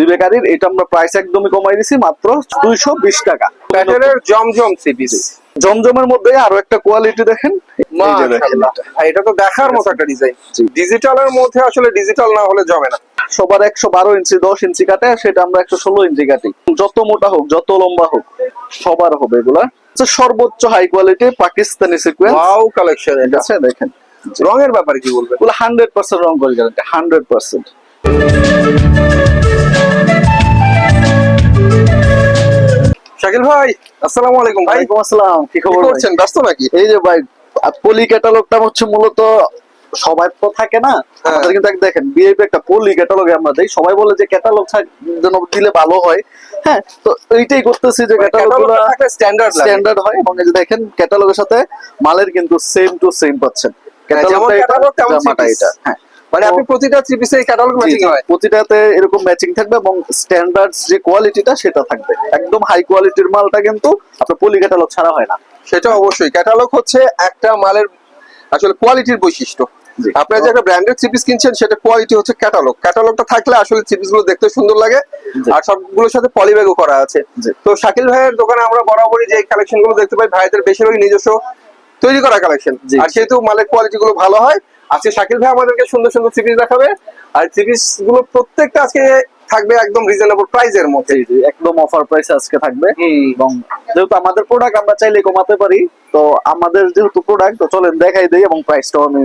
বিবেকারির এটা আমরা প্রাইস একদমই কমাই দিছি মাত্র দুইশো বিশ টাকা। ব্যাটারের জমজম সিপিস জমজমের মধ্যে আরও একটা কোয়ালিটি দেখেন এটা। তো দেখার মতো একটা ডিজাইন। ডিজিটালের মধ্যে আসলে ডিজিটাল না হলে জমে না। সবার একশো বারো ইঞ্চি দশ ইঞ্চি কাটে সেটা আমরা একশো ষোলো ইঞ্চি কাটি। যত মোটা হোক যত লম্বা হোক সবার হবে এগুলা। সর্বোচ্চ high quality Pakistani sequence wow collection এটা। আছে দেখেন। রঙের ব্যাপারে কি বলবেন? এগুলো হান্ড্রেড পার্সেন্ট রং করে গ্যারান্টি হান্ড্রেড পার্সেন্ট শাকিল ভাই আসসালামু আলাইকুম ভাই। ওয়ালাইকুম আসসালাম কি খবর? করছেন ব্যস্ত নাকি? এই যে ভাই পলি ক্যাটালগটা হচ্ছে মূলত সবাই তো থাকে না হ্যাঁ। আমাদের কিন্তু দেখেন বিএপি একটা পলি ক্যাটালগে আমরা দেই। সবাই বলে যে ক্যাটালগ যেন দিলে ভালো হয়। হ্যাঁ তো এইটাই করতেছি যে ক্যাটালগগুলো স্ট্যান্ডার্ড স্ট্যান্ডার্ড হয় এবং যে দেখেন ক্যাটালগের সাথে মালের কিন্তু সেম টু সেম পাচ্ছেন। হ্যাঁ, ক্যাটালগটা। এটা হ্যাঁ। মানে আপনি প্রতিটা থ্রি ক্যাটালগ ম্যাচিং হয়। প্রতিটাতে এরকম ম্যাচিং থাকবে এবং স্ট্যান্ডার্ড যে কোয়ালিটিটা সেটা থাকবে। একদম হাই কোয়ালিটির মালটা কিন্তু আপনার পলি ক্যাটালগ ছাড়া হয় না। সেটা অবশ্যই। ক্যাটালগ হচ্ছে একটা মালের আসলে কোয়ালিটির বৈশিষ্ট্য। আপনারা যে একটা ব্র্যান্ডেড থ্রি কিনছেন সেটা কোয়ালিটি হচ্ছে ক্যাটালগ ক্যাটালগটা থাকলে আসলে থ্রি গুলো দেখতে সুন্দর লাগে। আর সবগুলোর সাথে পলিব্যাগও করা আছে। তো শাকিল ভাইয়ের দোকানে আমরা বরাবরই যে কালেকশনগুলো দেখতে পাই ভাইদের বেশিরভাগই নিজস্ব তৈরি করা কালেকশন আর সেহেতু মালের কোয়ালিটি গুলো ভালো হয়। আজকে শাকিল ভাই আমাদেরকে সুন্দর সুন্দর থ্রি দেখাবে। আর থ্রি গুলো প্রত্যেকটা আজকে থাকবে একদম রিজনেবল প্রাইসের মধ্যে। একদম অফার প্রাইস আজকে থাকবে। এবং যেহেতু আমাদের প্রোডাক্ট আমরা চাইলে কমাতে পারি তো আমাদের যেহেতু প্রোডাক্ট তো চলেন দেখাই দেই এবং প্রাইসটাও আমি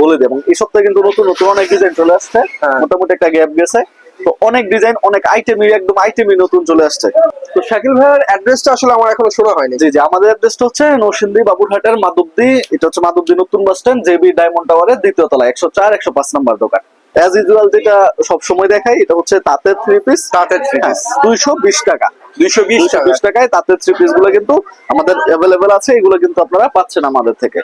বলে দেব এবং এই সপ্তাহে কিন্তু নতুন নতুন অনেক ডিজাইন চলে আসছে। হ্যাঁ। মোটামুটি একটা গ্যাপ গেছে। তো অনেক ডিজাইন অনেক আইটেমই একদম আইটেমই নতুন চলে আসছে। তো শাকিল ভাইয়ের অ্যাড্রেসটা আসলে আমার এখনও শোনা হয়নি। জি জি, আমাদের অ্যাড্রেসটা হচ্ছে নরসিংদী বাবুরহাটের মাধবদী এটা হচ্ছে মাধবদী নতুন বাস স্ট্যান্ড জেবি ডায়মন্ড টাওয়ারের দ্বিতীয় তলা একশো চার, একশো পাঁচ নম্বর দোকান। অ্যাজ ইউজুয়াল যেটা সব সময় দেখাই এটা হচ্ছে তাঁতের থ্রি পিস তাঁতের three piece। দুইশো বিশ টাকা। দুইশো বিশ টাকায় তাঁতের থ্রি পিসগুলো কিন্তু আমাদের অ্যাভেলেবেল আছে এগুলো কিন্তু আপনারা পাচ্ছেন আমাদের থেকে।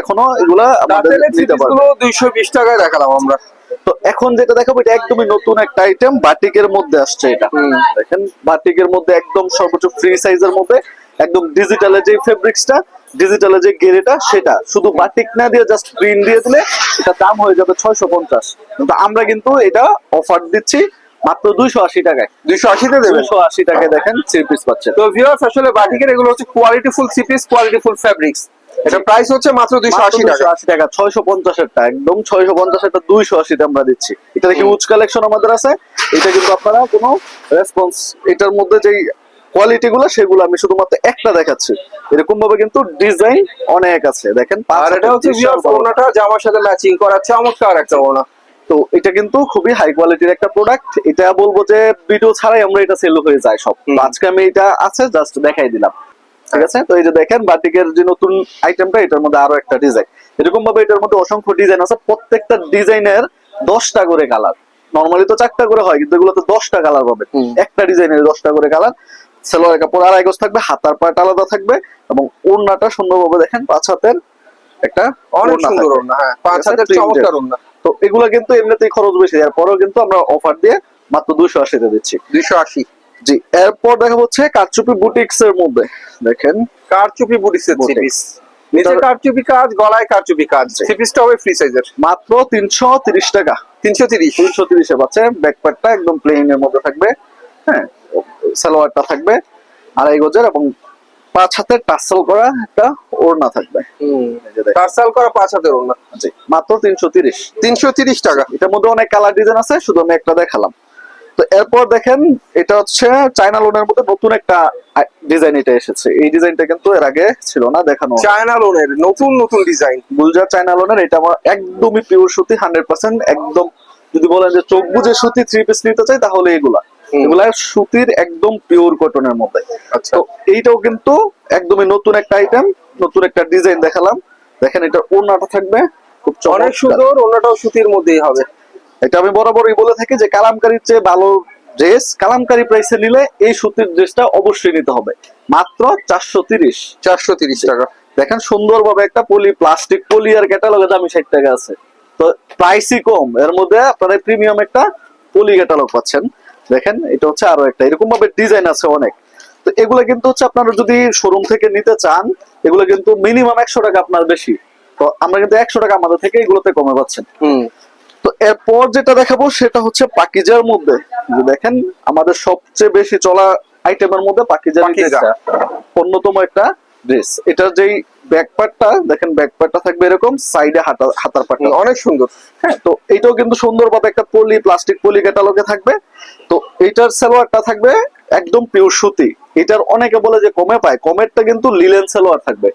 এখনও এগুলা আমাদের নিতে পারবেন। দুইশো বিশ টাকায় দেখালাম আমরা। তো এখন যেটা দেখাবো এটা একদমই নতুন একটা আইটেম বাটিকের মধ্যে আসছে এটা। দেখেন বাটিকের মধ্যে একদম সর্বোচ্চ ফ্রি সাইজের মধ্যে একদম ডিজিটালের যে ফেব্রিক্সটা ডিজিটালের যে গেরেটা সেটা। শুধু বাটিক না দিয়ে জাস্ট প্রিন্ট দিয়ে দিলে এটা দাম হয়ে যাবে ছয়শো পঞ্চাশ। কিন্তু আমরা কিন্তু এটা অফার দিচ্ছি মাত্র দুইশো আশি টাকায়। দুইশো আশিতে দেবেন? দুইশো আশি টাকায় দেখেন থ্রি পিস পাচ্ছেন। তো ভিউয়ার্স আসলে বাটিকের এগুলো হচ্ছে কোয়ালিটি ফুল সিপিস কোয়ালিটি ফুল ফ্যাব্রিক্স এটা প্রাইস হচ্ছে মাত্র দুইশো আশি টাকা আশি টাকা ছয়শো পঞ্চাশের টা একদম ছয়শো পঞ্চাশের টা দুইশো আশিতে আমরা দিচ্ছি। এটা হিউজ কালেকশন আমাদের আছে। এটা কিন্তু আপনারা কোনো রেসপন্স এটার মধ্যে যেই কোয়ালিটি গুলো সেগুলো আমি শুধুমাত্র একটা দেখাচ্ছি। এরকম ভাবে কিন্তু ডিজাইন অনেক আছে। দেখেন আর এটা হচ্ছে বিশাল ভিউয়ার্স বড়। ওনাটা জামার সাথে ম্যাচিং করা চমৎকার একটা ওনা তো এটা কিন্তু খুবই হাই কোয়ালিটির একটা প্রোডাক্ট এটা বলব যে ভিডিও ছাড়াই আমরা এটা সেল হয়ে যায় সব। আজকে আমি এটা আছে জাস্ট দেখাই দিলাম। ঠিক আছে? তো এই যে দেখেন বাটিকের যে নতুন আইটেমটা এটার মধ্যে আরও একটা ডিজাইন এরকম ভাবে এটার মধ্যে অসংখ্য ডিজাইন আছে। প্রত্যেকটা ডিজাইনের দশটা করে কালার নর্মালি তো চারটা করে হয় কিন্তু এগুলোতে দশটা কালার পাবে একটা ডিজাইনের দশটা করে কালার সেলোয়ার কাপড় আড়াই গজ থাকবে হাতার পাট আলাদা থাকবে এবং ওড়নাটা সুন্দরভাবে দেখেন পাঁচ হাতের একটা অনেক সুন্দর। হ্যাঁ পাঁচ Printed। চমৎকার তো এগুলো কিন্তু এমনিতেই খরচ বেশি এরপরেও কিন্তু আমরা অফার দিয়ে মাত্র দুশো আশিতে দিচ্ছি। দুইশো আশি। জি এরপর দেখা হচ্ছে কারচুপি বুটিক্স এর মধ্যে। দেখেন। কারচুপি বুটিসের Boutique। সিপিস নিচে কারচুপি কাজ গলায় কারচুপি কাজ। সিপিসটা হবে ফ্রি সাইজের মাত্র তিনশো তিরিশ টাকা। তিনশো তিরিশ। তিনশো তিরিশে পাচ্ছে ব্যাকপ্যাকটা একদম প্লেন এর মধ্যে থাকবে। হ্যাঁ সালোয়ারটা থাকবে আড়াই গজের এবং পাঁচ হাতের টাসেল করা একটা ওড়না থাকবে। টার্সাল করা পাঁচ হাতের জি মাত্র তিনশো তিরিশ। তিনশো তিরিশ টাকা। এটার মধ্যে অনেক কালার ডিজাইন আছে শুধু আমি একটা দেখালাম। তো এরপর দেখেন এটা হচ্ছে চায়না লোনের মধ্যে নতুন একটা ডিজাইন এটা এসেছে। এই ডিজাইনটা কিন্তু এর আগে ছিল না দেখানো চায়না লোনের নতুন নতুন ডিজাইন গুলজার চায়না লোনের এটা আমার একদমই পিওর সুতি হান্ড্রেড পার্সেন্ট একদম যদি বলেন যে চোখ বুঝে সুতি থ্রি পিস নিতে চাই তাহলে এগুলা। এগুলা সুতির একদম পিওর কটনের মধ্যে। আচ্ছা। এইটাও কিন্তু একদমই নতুন একটা আইটেম নতুন একটা ডিজাইন দেখালাম। দেখেন এটা ওড়নাটা থাকবে খুব অনেক সুন্দর ওনাটাও সুতির মধ্যেই হবে। এটা আমি বরাবরই বলে থাকি যে কালামকারির চেয়ে ভালো ড্রেস কালামকারি প্রাইসে নিলে এই সুতির ড্রেসটা অবশ্যই নিতে হবে। মাত্র চারশো তিরিশ। চারশো তিরিশ টাকা। দেখেন সুন্দরভাবে একটা পলি প্লাস্টিক পলি আর ক্যাটালগে দামি ষাট টাকা আছে। তো প্রাইসই কম এর মধ্যে আপনারা প্রিমিয়াম একটা পলি ক্যাটালগ পাচ্ছেন। দেখেন এটা হচ্ছে আরও একটা। এরকম ভাবে ডিজাইন আছে অনেক। তো এগুলো কিন্তু হচ্ছে আপনারা যদি শোরুম থেকে নিতে চান এগুলো কিন্তু মিনিমাম একশো টাকা আপনার বেশি। তো আমরা কিন্তু একশো টাকা আমাদের থেকে এগুলোতে কমে পাচ্ছেন। তো এরপর যেটা দেখাবো সেটা হচ্ছে পাকিজার মধ্যে। দেখেন আমাদের সবচেয়ে বেশি চলা আইটেমের মধ্যে পাকিজার পাকিজা। অন্যতম একটা ড্রেস এটার যেই ব্যাক পার্টটা দেখেন ব্যাক পার্টটা থাকবে এরকম সাইডে হাতা হাতার পার্টটা অনেক সুন্দর। হ্যাঁ তো এটাও কিন্তু সুন্দরভাবে একটা পলি প্লাস্টিক পলি ক্যাটালগে থাকবে। তো এটার সালোয়ারটা থাকবে একদম পিওর সুতি। এটার অনেকে বলে যে কমে পায় কমেরটা কিন্তু লিলেন সালোয়ার থাকবে।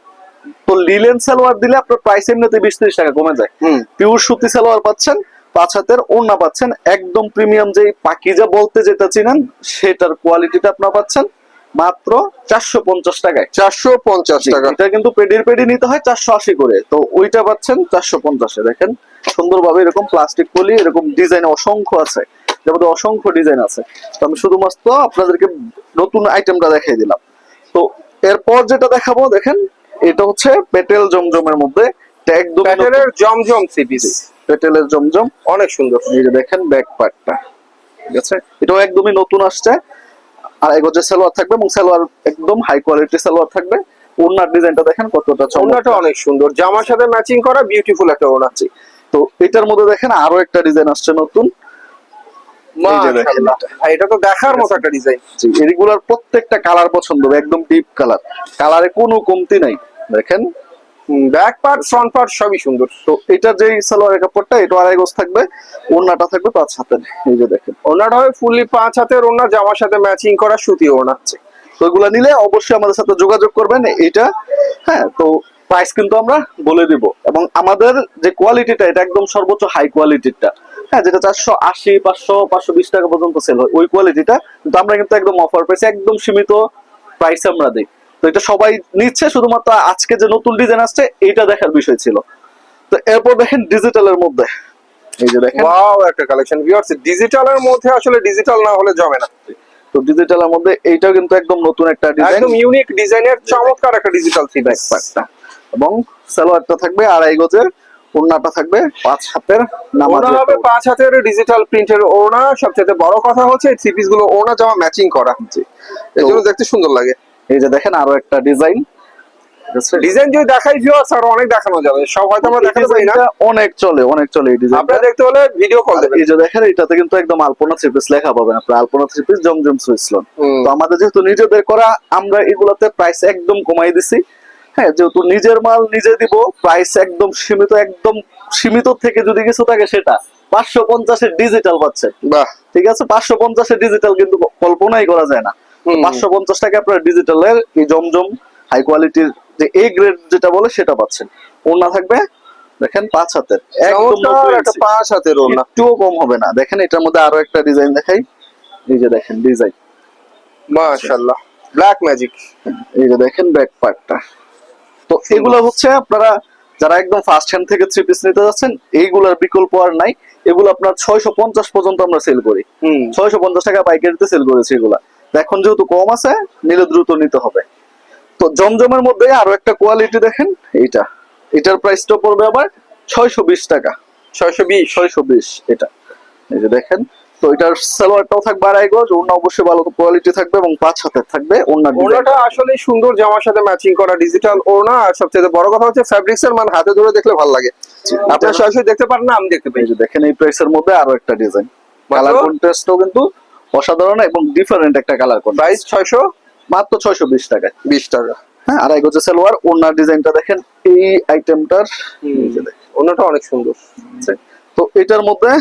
তো লিলেন সালোয়ার দিলে আপনার প্রাইস এমনিতে বিশ ত্রিশ টাকা কমে যায়। হুম। পিওর সুতি সালোয়ার পাচ্ছেন পাঁচ হাতের ওড়না পাচ্ছেন একদম প্রিমিয়াম যেই পাকিজা বলতে যেটা চিনেন সেটার কোয়ালিটিটা আপনার পাচ্ছেন। মাত্র চারশো পঞ্চাশ টাকায়। চারশো পঞ্চাশ টাকা। এটা কিন্তু পেডির পেডি নিতে হয় চারশো আশি করে। তো ওইটা পাচ্ছেন চারশো পঞ্চাশে। দেখেন সুন্দরভাবে এরকম প্লাস্টিক পলি এরকম ডিজাইন অসংখ্য আছে। মধ্যে অসংখ্য ডিজাইন আছে। তো আমি শুধুমাত্র আপনাদেরকে নতুন আইটেমটা দেখিয়ে দিলাম। তো এরপর যেটা দেখাবো দেখেন এটা হচ্ছে পেটেল জমজমের মধ্যে প্যাটেলের জমজম সিপিস পেটেলের জমজম। অনেক সুন্দর। এই যে দেখেন ব্যাক পার্টটা ঠিক আছে? এটাও একদমই নতুন আসছে। আর এগোজে সালোয়ার থাকবে এবং সালোয়ার একদম হাই কোয়ালিটি সালোয়ার থাকবে। ওনার ডিজাইনটা দেখেন কতটা চমৎকার। অনেক সুন্দর। জামার সাথে ম্যাচিং করা বিউটিফুল একটা ওড়না। জি। তো এটার মধ্যে দেখেন আরও একটা ডিজাইন আসছে নতুন। এই। এটা। তো দেখার মতো একটা ডিজাইন। জি এগুলার প্রত্যেকটা কালার পছন্দ হবে একদম ডিপ কালার কালারে কোনো কমতি নাই। দেখেন ব্যাক পার্ট ফ্রন্ট পার্ট সবই সুন্দর। তো এটার যেই সালোয়ারের কাপড়টা, এটা আড়াই গজ থাকবে, ওড়নাটা থাকবে পাঁচ হাতের। এই যে দেখেন, ওড়নাটা হবে ফুললি পাঁচ হাতের ওড়না, জামার সাথে ম্যাচিং করা সুতি ওড়না তো এগুলা নিলে অবশ্যই আমাদের সাথে যোগাযোগ করবেন, এটা হ্যাঁ তো প্রাইস কিন্তু আমরা বলে দিব। এবং আমাদের যে কোয়ালিটিটা এটা একদম সর্বোচ্চ হাই কোয়ালিটিটা হ্যাঁ যেটা চারশো আশি, পাঁচশো পাঁচশো বিশ টাকা পর্যন্ত সেল হয়, ওই কোয়ালিটিটা কিন্তু আমরা কিন্তু একদম অফার প্রাইসে একদম সীমিত প্রাইস আমরা দিই। তো এটা সবাই নিচ্ছে শুধুমাত্র আজকে যে নতুন ডিজাইন আসছে এইটা দেখার বিষয় ছিল। তো এরপর দেখেন ডিজিটালের মধ্যে। এই যে দেখেন। ওয়াও একটা কালেকশন ভিউয়ার্স ডিজিটালের মধ্যে আসলে ডিজিটাল না হলে জমে না। তো ডিজিটালের মধ্যে এইটাও কিন্তু একদম নতুন একটা ডিজাইন একদম ইউনিক ডিজাইনের চমৎকার একটা ডিজিটাল থ্রি ব্যাক পার্টটা এবং সালোয়ারটা থাকবে আড়াই গজের ওড়নাটা থাকবে পাঁচ হাতের নামাজ হবে পাঁচ হাতের ডিজিটাল প্রিন্টের ওড়না। সবচেয়ে বড় কথা হচ্ছে থ্রি পিসগুলো ওড়না জামা ম্যাচিং করা। এর জন্য দেখতে সুন্দর লাগে। এই যে দেখেন আরও একটা ডিজাইন। ডিজাইন যদি দেখাই ভিউয়ার্স আর অনেক দেখানো যাবে। সব হয়তো আমরা দেখাতে পারি না। অনেক চলে অনেক চলে এই ডিজাইনটা। আপনারা দেখতে হলে ভিডিও কল দেবেন। এই যে দেখেন এটাতে কিন্তু একদম আলপনা থ্রি পিস লেখা পাবেন আপনার। Alpana three piece Zamzam swiss lawn. তো আমাদের যেহেতু নিজেদের করা আমরা এগুলাতে প্রাইস একদম কমাই দিছি। হ্যাঁ যেহেতু নিজের মাল নিজে দিব প্রাইস একদম সীমিত একদম সীমিত থেকে যদি কিছু থাকে সেটা। পাঁচশো পঞ্চাশের ডিজিটাল পাচ্ছেন বাহ। ঠিক আছে? পাঁচশো পঞ্চাশের ডিজিটাল কিন্তু কল্পনাই করা যায় না। পাঁচশো পঞ্চাশ টাকা আপনার ডিজিটালের এই জমজম হাই কোয়ালিটির যে এ গ্রেড যেটা বলে সেটা পাচ্ছেন। ওড়না থাকবে দেখেন পাঁচ হাতের। একদম। পাঁচ হাতের ওড়না। একটুও কম হবে না। দেখেন এটার মধ্যে আরও একটা ডিজাইন দেখাই। এই যে দেখেন ডিজাইন মাশাআল্লাহ। ব্ল্যাক ম্যাজিক এই যে দেখেন ব্যাক পার্টটা তো এগুলো হচ্ছে আপনারা যারা একদম ফার্স্ট হ্যান্ড থেকে থ্রি পিস নিতে যাচ্ছেন এইগুলোর বিকল্প আর নাই। এগুলো আপনার ছয়শো পঞ্চাশ পর্যন্ত আমরা সেল করি। ছয়শো পঞ্চাশ টাকা পাইকারিতে সেল করেছি এগুলা। এখন যেহেতু কম আছে নিলে দ্রুত নিতে হবে। তো জমজমের মধ্যে আরও একটা কোয়ালিটি দেখেন এইটা। এটার প্রাইসটা পড়বে আবার ছয়শো বিশ টাকা। ছয়শো বিশ ছয়শো বিশ এটা। এই যে দেখেন তো এটার সালোয়ারটাও থাকবে আড়াই গজ ওড়না অবশ্যই ভালো কোয়ালিটি থাকবে এবং পাঁচ হাতের থাকবে design। ওড়নাটা আসলে সুন্দর জামার সাথে ম্যাচিং করা ডিজিটাল ওড়না। আর সবচেয়ে বড় কথা হচ্ছে ফ্যাব্রিক্স এর মান হাতে ধরে দেখলে ভালো লাগে। আপনারা সরাসরি দেখতে পারেন না আমি দেখতে পাই। দেখেন এই প্রাইসের মধ্যে আরও একটা ডিজাইন? কালার কন্ট্রাস্টও কিন্তু অসাধারণ এবং ডিফারেন্ট একটা কালার কোন প্রাইস ছয়শো মাত্র ছয়শো বিশ টাকায়। বিশ টাকা। হ্যাঁ আড়াই গজে সালোয়ার ওড়নার ডিজাইনটা দেখেন এই আইটেমটার ওড়নাটা অনেক সুন্দর। তো এটার মধ্যে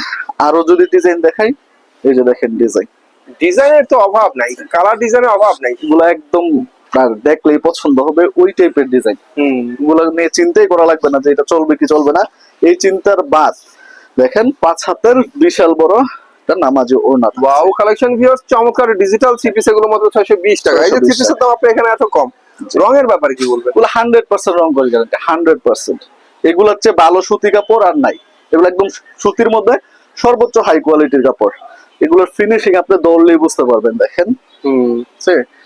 আরও যদি ডিজাইন দেখাই এই যে দেখেন ডিজাইন ডিজাইনের তো অভাব নাই কালার ডিজাইনের অভাব নাই। এগুলো একদম আর দেখলেই পছন্দ হবে ওই টাইপের ডিজাইন এগুলো নিয়ে চিন্তাই করা লাগবে না যে এটা চলবে কি চলবে না। এই চিন্তার বাদ দেখেন পাঁচ হাতের বিশাল বড় নামাজি ওড়না ওয়াও কালেকশন ভিউয়ার্স চমৎকার ডিজিটাল সিপিস এগুলো মাত্র ছয়শো বিশ টাকা। এই যে 620 সিপিস এর দাম আপনি এখানে এত কম। রঙের ব্যাপারে কি বলবেন? এগুলো হান্ড্রেড পার্সেন্ট রং করে গ্যারান্টি হান্ড্রেড পার্সেন্ট এগুলোর চেয়ে ভালো সুতি কাপড় আর নাই। এগুলো একদম সুতির মধ্যে সর্বোচ্চ হাই কোয়ালিটির কাপড়। এগুলোর ফিনিশিং আপনি দৌড়লেই বুঝতে পারবেন দেখেন। হুম?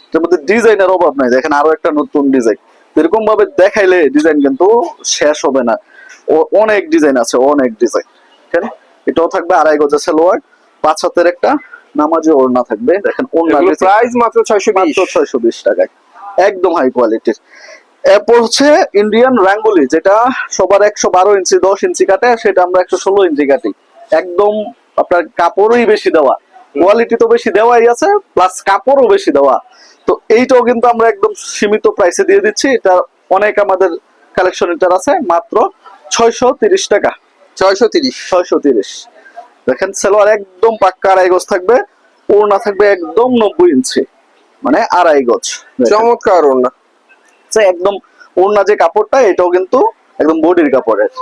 এটার মধ্যে ডিজাইনের অভাব নাই। দেখেন আরও একটা নতুন ডিজাইন এরকম ভাবে দেখাইলে ডিজাইন কিন্তু শেষ হবে না। অনেক ডিজাইন আছে অনেক ডিজাইন এটাও থাকবে আড়াই গজা সালোয়ার। পাঁচ হাতের একটা নামাজি ওড়না থাকবে। দেখেন ওড়না প্রাইস মাত্র ছয়শো বিশ। মাত্র ছয়শো বিশ টাকায়। একদম হাই কোয়ালিটির এরপর হচ্ছে ইন্ডিয়ান রাঙ্গুলি যেটা সবার একশো বারো ইঞ্চি দশ ইঞ্চি কাটে সেটা আমরা একশো ষোলো ইঞ্চি কাটি। একদম আপনার কাপড়ই বেশি দেওয়া। কোয়ালিটি তো বেশি দেওয়াই আছে প্লাস কাপড়ও বেশি দেওয়া। তো এইটাও কিন্তু আমরা একদম সীমিত প্রাইসে দিয়ে দিচ্ছি। এটা অনেক আমাদের কালেকশন এটার আছে মাত্র ছয়শো তিরিশ টাকা। ছয়শো তিরিশ। ছয়শো তিরিশ। দেখেন সেলোয়ার একদম পাক্কা আড়াই গজ থাকবে ওড়না থাকবে একদম নব্বই ইঞ্চি মানে আড়াই গজ। চমৎকার ওড়না। একদম ওড়না যে কাপড়টা এটাও কিন্তু একদম বডির কাপড়ের।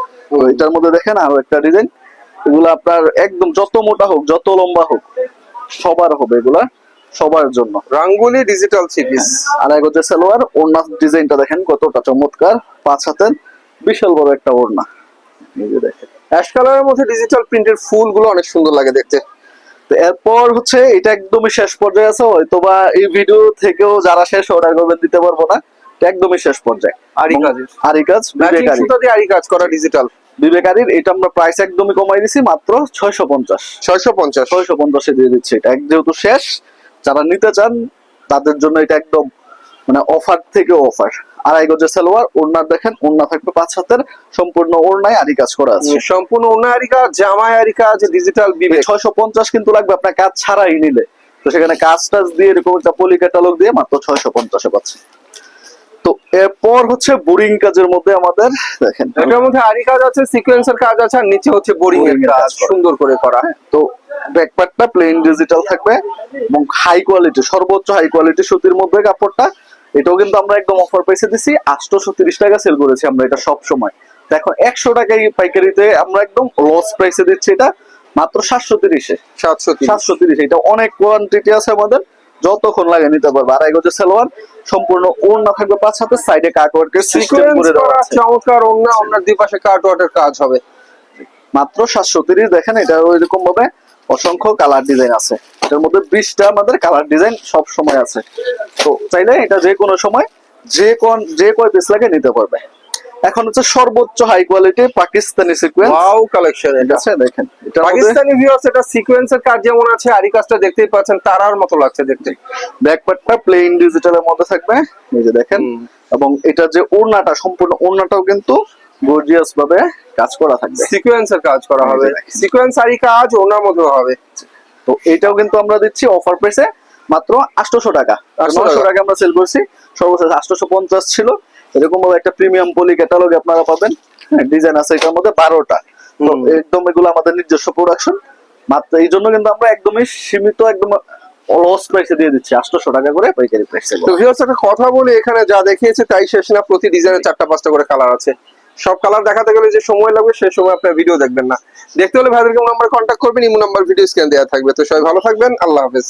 এটার মধ্যে দেখেন আরও একটা ডিজাইন এগুলো আপনার একদম যত মোটা হোক যত লম্বা হোক সবার হবে এগুলা সবার জন্য। রাঙ্গুলি ডিজিটাল সিরিজ আর হচ্ছে সালোয়ার ওড়না ডিজাইনটা দেখেন কতটা চমৎকার পাঁচ হাতের বিশাল বড় একটা ওড়না। এই যে দেখেন। অ্যাশ কালারের মধ্যে ডিজিটাল প্রিন্টের ফুলগুলো অনেক সুন্দর লাগে দেখতে। তো এরপর হচ্ছে এটা একদমই শেষ পর্যায়ে আছে হয়তোবা এই ভিডিও থেকেও যারা শেষ অর্ডার করবেন দিতে পারব না। একদমই শেষ পর্যায়ে। আরি কাজের। আরি কাজ বিবেকারি সুতা দিয়ে আরি কাজ করা ডিজিটাল বিবেকারির এটা আমরা প্রাইস একদমই কমাই দিছি মাত্র ছয়শো পঞ্চাশ। ছয়শো পঞ্চাশ। ছয়শো পঞ্চাশে দিয়ে দিচ্ছি এটা। এক যেহেতু শেষ যারা নিতে চান তাদের জন্য এটা একদম মানে অফার থেকে অফার আড়াই গজের সালোয়ার ওড়না দেখেন ওড়না থাকবে পাঁচ হাতের সম্পূর্ণ ওড়নায় আরি কাজ করা আছে। সম্পূর্ণ ওনা আরি কাজ জামাই আরি কাজ ডিজিটাল বিবেক। ছয়শো পঞ্চাশ কিন্তু লাগবে আপনার কাজ ছাড়াই নিলে। তো সেখানে কাজ টাজ দিয়ে এরকম একটা পলি ক্যাটালগ দিয়ে মাত্র ছয়শো পঞ্চাশে পাচ্ছে। তো এরপর হচ্ছে বোরিং কাজের মধ্যে আমাদের দেখেন। এটার মধ্যে আরি কাজ আছে সিকোয়েন্সের কাজ আছে আর নিচে হচ্ছে বোরিং এর কাজ সুন্দর করে করা। তো ব্যাকপ্যাকটা প্লেন ডিজিটাল থাকবে এবং হাই কোয়ালিটি সর্বোচ্চ হাই কোয়ালিটি সুতির মধ্যে কাপড়টা এটাও কিন্তু আমরা একদম অফার প্রাইসে দিছি। আটশোশো তিরিশ টাকা সেল করেছি আমরা এটা সব সময়। এখন একশো টাকায় পাইকারিতে আমরা একদম লস প্রাইসে দিচ্ছি এটা মাত্র সাতশো তিরিশে সাতশো সাতশো তিরিশ এটা অনেক কোয়ান্টিটি আছে আমাদের। যতক্ষণ লাগে নিতে পারবে। আড়াই গজের সালোয়ার সম্পূর্ণ ওড়না থাকবে পাঁচ হাতে সাইডে কাটওয়ার্কের সিস্টেম করে দেওয়া আছে। চমৎকার ওনা ওনার দুই পাশে কাট ওয়াটের কাজ হবে। মাত্র সাতশো তিরিশ দেখেন এটা ওইরকম ভাবে অসংখ্য কালার ডিজাইন আছে। এটার মধ্যে বিশটা আমাদের কালার ডিজাইন সব সময় আছে। তো চাইলে এটা যে কোনো সময় যে কোন যে কয় পিস লাগে নিতে পারবে। এখন হচ্ছে সর্বোচ্চ high quality Pakistani sequence wow collection এটা। আছে দেখেন। এটা পাকিস্তানি ভিউয়ার্স এটা সিকোয়েন্সের কাজ যেমন আছে আরি কাজটা দেখতেই পাচ্ছেন তারার মতো লাগছে দেখতে। ব্যাকপার্টটা প্লেন ডিজিটালের মধ্যে থাকবে। এই যে দেখেন। এবং এটা যে ওড়নাটা সম্পূর্ণ ওড়নাটাও কিন্তু গর্জিয়াস ভাবে কাজ করা থাকবে। সিকোয়েন্সের কাজ করা হবে। এই যে দেখেন। সিকোয়েন্স আরি কাজ ওনার মতো হবে। তো এটাও কিন্তু আমরা দিচ্ছি অফার প্রাইসে মাত্র আটশোশো টাকা। 800 নশো টাকা। আমরা সেল করছি। সর্বশেষ আটশোশো পঞ্চাশ ছিল। এরকম একটা প্রিমিয়াম পলি ক্যাটালগে আপনারা পাবেন। ডিজাইন আছে এটার মধ্যে বারোটা। একদম এগুলো আমাদের নিজস্ব প্রোডাকশন মাত্র এই জন্য কিন্তু আমরা একদমই সীমিত একদম লস প্রাইসে দিয়ে দিচ্ছি। আটশোশো টাকা করে পাইকারি প্রাইসে তো ভিউয়ার্স একটা কথা বলি এখানে যা দেখিয়েছে তাই শেষ না। প্রতি ডিজাইনে চারটা পাঁচটা করে কালার আছে। সব কালার দেখাতে গেলে যে সময় লাগবে, সেই সময় আপনার ভিডিও দেখবেন না। দেখতে হলে ভাইদেরকে নাম্বার কন্ট্যাক্ট করবেন, ইমো নাম্বার ভিডিও স্ক্যান দেওয়া থাকবে। তো সবাই ভালো থাকবেন, আল্লাহ হাফেজ।